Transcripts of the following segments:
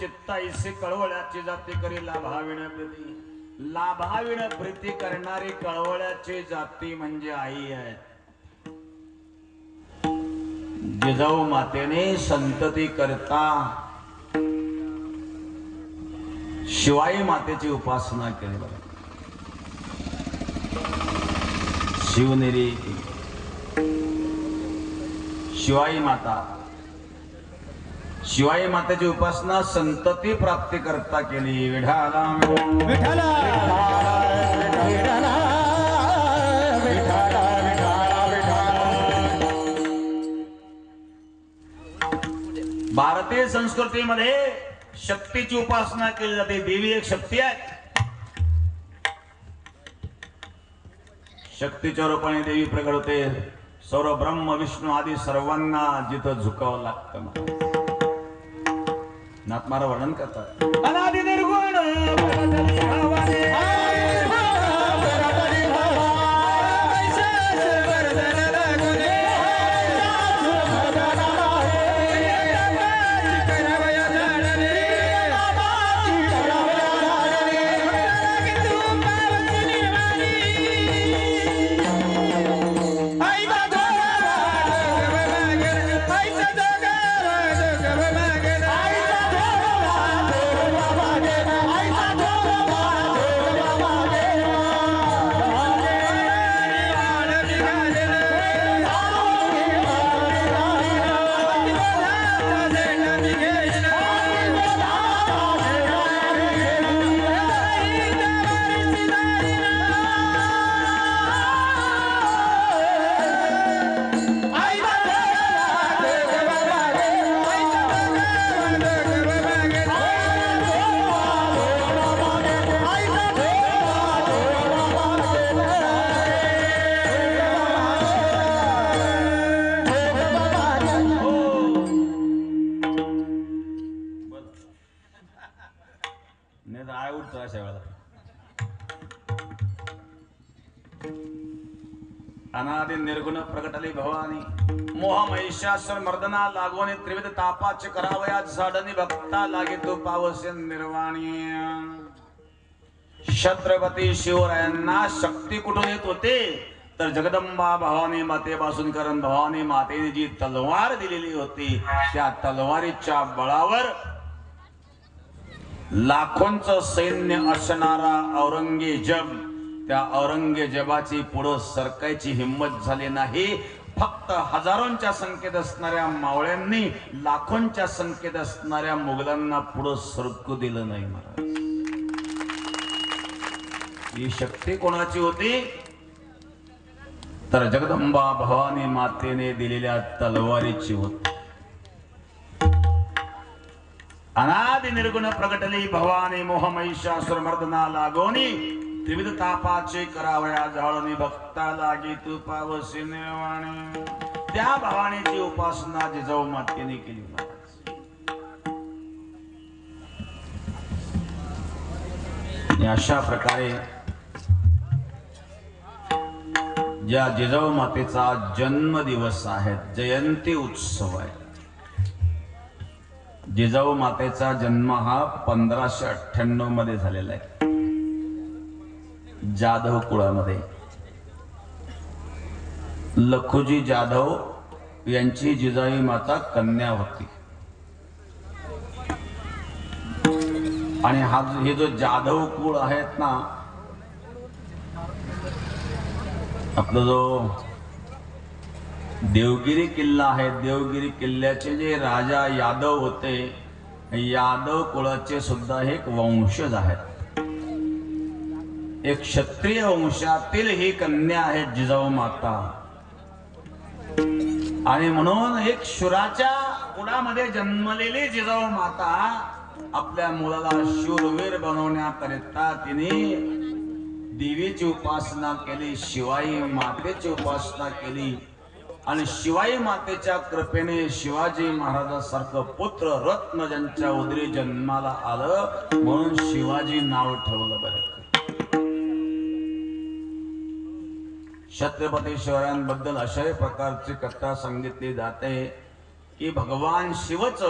चित्ता इसे कळवळ्याची जाती करी लाभाविण प्रीती. लाभाविण प्रीती करणारी कळवळ्याची जाती म्हणजे आई आहे. जिजाऊ मातेने संतती करता शिवाई मातेची उपासना केली बघा. शिवनेरी शिवाई माता शिवाई मातेची उपासना संतती प्राप्ती करता केली. विढाला विठ्ठला. भारतीय संस्कृतीमध्ये शक्तीची उपासना केली जाते. देवी एक शक्ती आहे. शक्तीच्या रूपाने देवी प्रगट होते. सर्व ब्रह्म विष्णू आदी सर्वांना जिथं झुकावं लागतं નાતમારા વર્ણન કરતા अनादि निर्गुण प्रगटली भवानी। मोह महिषासर मर्दना लागवणे त्रिविध तापाच करावया झाडनी भक्ता लागे तो पावसे निर्वाणी। छत्रपती शिवरायांना शक्ती कुठून येत होते? तर जगदंबा भवानी मातेपासून कारण भवानी मातेने जी तलवार दिलेली होती त्या तलवारीच्या बळावर लाखोंच सैन्य असणारा औरंगजेब त्या औरंगजेबाची पुढं सरकायची हिंमत झाली नाही. फक्त हजारोंच्या संख्येत असणाऱ्या मावळ्यांनी लाखोंच्या संख्येत असणाऱ्या मुघलांना पुढं सरकू दिलं नाही महाराज. ही शक्ती कोणाची होती? तर जगदंबा भवानी मातेने दिलेल्या तलवारीची होती. अनादि निर्गुण प्रगटली भवानी मोहमैशासुर मर्दना लागोनी. त्रिविध तापाचे करावया जाळणी भक्ता लागी तू पावसी निर्वाणी त्या भावानेची उपासना जिजाऊ मातेने केली आणि अशा प्रकारे ज्या जिजाऊ मातेचा जन्मदिवस आहे जयंती उत्सव आहे. जिजाऊ मातेचा जन्म हा पंधराशे अठ्ठ्याण्णवमध्ये झालेला आहे. जाधव कुळामध्ये. लखुजी जाधव यांची जिजाई माता कन्या होती. आणि हा हे जो जाधव कुळ आहेत ना आपला जो देवगिरी किल्ला आहे देवगिरी किल्ल्याचे जे राजा यादव होते यादव कुळाचे सुद्धा हे एक वंशज आहेत. एक क्षत्रिय वंशातील ही कन्या आहे जिजाऊ माता. आणि म्हणून एक शुराच्या कुळामध्ये जन्मलेली जिजाऊ माता आपल्या मुलाला शूरवीर बनवण्याकरिता तिने देवीची उपासना केली शिवाई मातेची उपासना केली. आणि शिवाई मातेच्या कृपेने शिवाजी महाराजांसारखं पुत्र रत्न ज्यांच्या उदरी जन्माला आलं म्हणून शिवाजी नाव ठेवलं बरं. छत्रपती शिवरायांबद्दल अशाही प्रकारची कथा सांगितली जाते की भगवान शिवच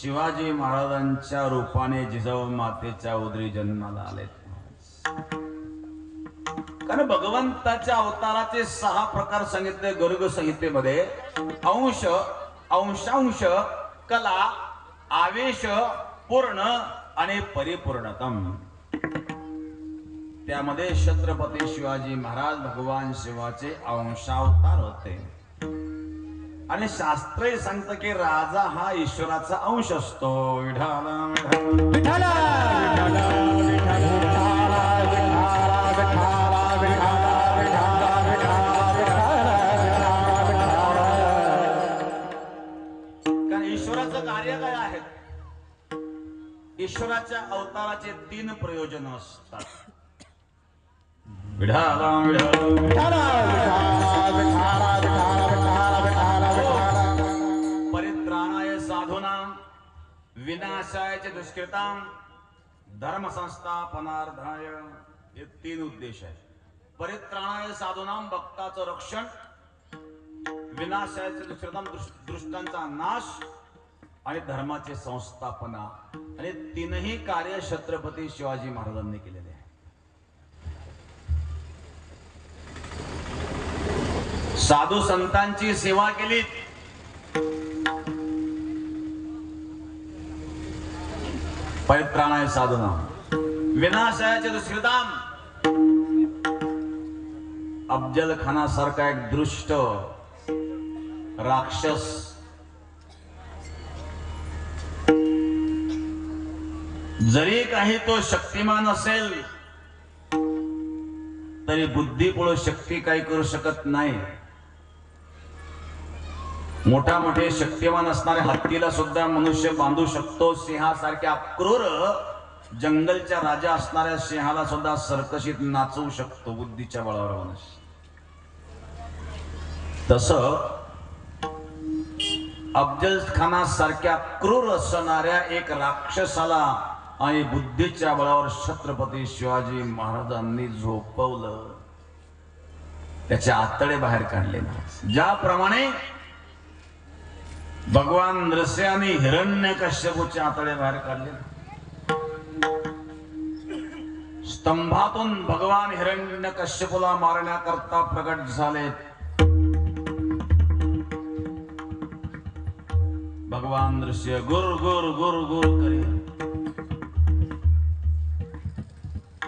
शिवाजी महाराजांच्या रूपाने जिजाऊ मातेच्या उदरी जन्माला आलेत. कारण भगवंताच्या अवताराचे सहा प्रकार सांगितले गर्ग संहितेमध्ये. अंश अंशांश कला आवेश पूर्ण आणि परिपूर्णतम. त्यामध्ये छत्रपती शिवाजी महाराज भगवान शिवाचे अंशावतार होते. आणि शास्त्र सांगत की राजा हा ईश्वराचा अंश असतो. विढाला विढाला कारण ईश्वराचं कार्य काय आहे? ईश्वराच्या अवताराचे तीन प्रयोजन असतात. परित्राणाय साधूना विनाशाय च दुष्कृताम धर्म संस्थापनार्थाय हे तीन उद्देश आहेत. परित्राणाय साधूनाम भक्ताचं रक्षण विनाशाचे दुष्कृताम दृष्टांचा नाश आणि धर्माचे संस्थापना. आणि तीनही कार्य छत्रपती शिवाजी महाराजांनी केलेले आहे साधू संतांची सेवा केली. परित्राणाय साधना विनाशयाचे दुष्कृताम अफजल खानासारखा एक दृष्ट राक्षस. जरी काही तो शक्तिमान असेल तरी बुद्धीपुढे शक्ती काही करू शकत नाही. मोठा मोठे शक्तिमान असणाऱ्या हत्तीला सुद्धा मनुष्य बांधू शकतो. सिंहासारख्या क्रूर जंगलच्या राजा असणाऱ्या सिंहाला सुद्धा सरकशीत नाचवू शकतो बुद्धीच्या बळावर मनुष्य. तस अफजल खाना सारख्या क्रूर असणाऱ्या एक राक्षसाला आणि बुद्धीच्या बळावर छत्रपती शिवाजी महाराजांनी झोपवलं. त्याचे आतडे बाहेर काढले ज्याप्रमाणे भगवान नृसिंहाने हिरण्य कश्यपूचे आतडे बाहेर काढले. स्तंभातून भगवान हिरण्य कश्यपूला मारण्याकरता प्रकट झाले. भगवान नृसिंह गुर गुर गुर गुर करी.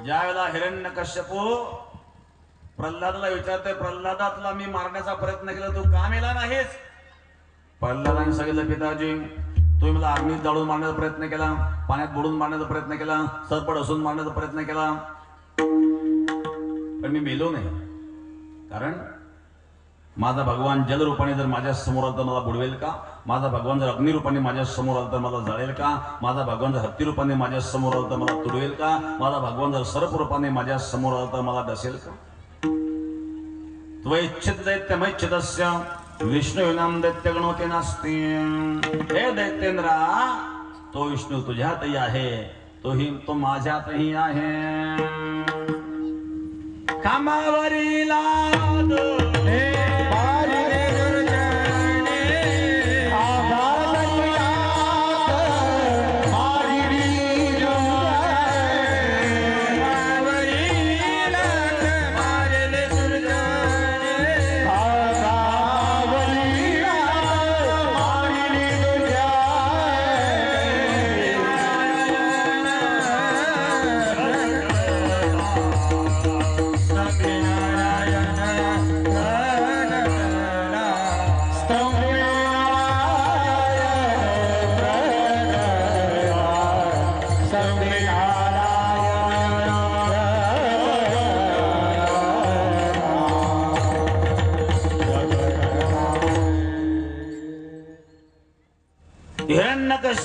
ज्या वेळेला हिरण्य कश्यपू प्रल्हादाला विचारते प्रल्हादातला मी मारण्याचा प्रयत्न केला तू का मेला नाहीस? प्रल्हादाने सांगितलं पिताजी तुम्ही मला अग्नीत जाळून मारण्याचा प्रयत्न केला पाण्यात बुडून मारण्याचा प्रयत्न केला सरपट असून मारण्याचा प्रयत्न केला. पण मी मेलो नाही. कारण माझा भगवान जलरूपाने जर माझ्यासमोर आला तर मला बुडवेल का? माझा भगवान जर अग्निरूपाने माझ्यासमोर आला तर मला जळेल का? माझा भगवान जर हत्तीरूपाने माझ्यासमोर आला तर मला तुडवेल का? माझा भगवान जर सर्प रूपाने माझ्यासमोर आला तर मला डसेल का? त्वइच्छित दैत्यमैच्छितस्य विष्णू नाम दैत्य गणवते नास्ती। हे दैत्येंद्रा तो विष्णू तुझ्यातही आहे तोही तो माझ्यातही आहे। कामावरीला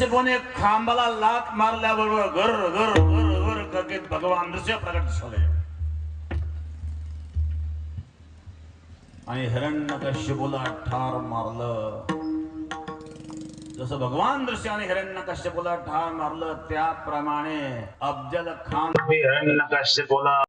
नशिबोने खांबाला लात मारल्याबरोबर घर घर घर घर करकेत भगवान नृसिंह प्रकट आणि हिरण्य कश्यपूला ठार मारलं. जसं भगवान दृश्य आणि हिरण्य कश्यपूला ठार मारलं त्याप्रमाणे अफजल खान हिरण्य कश्यपूला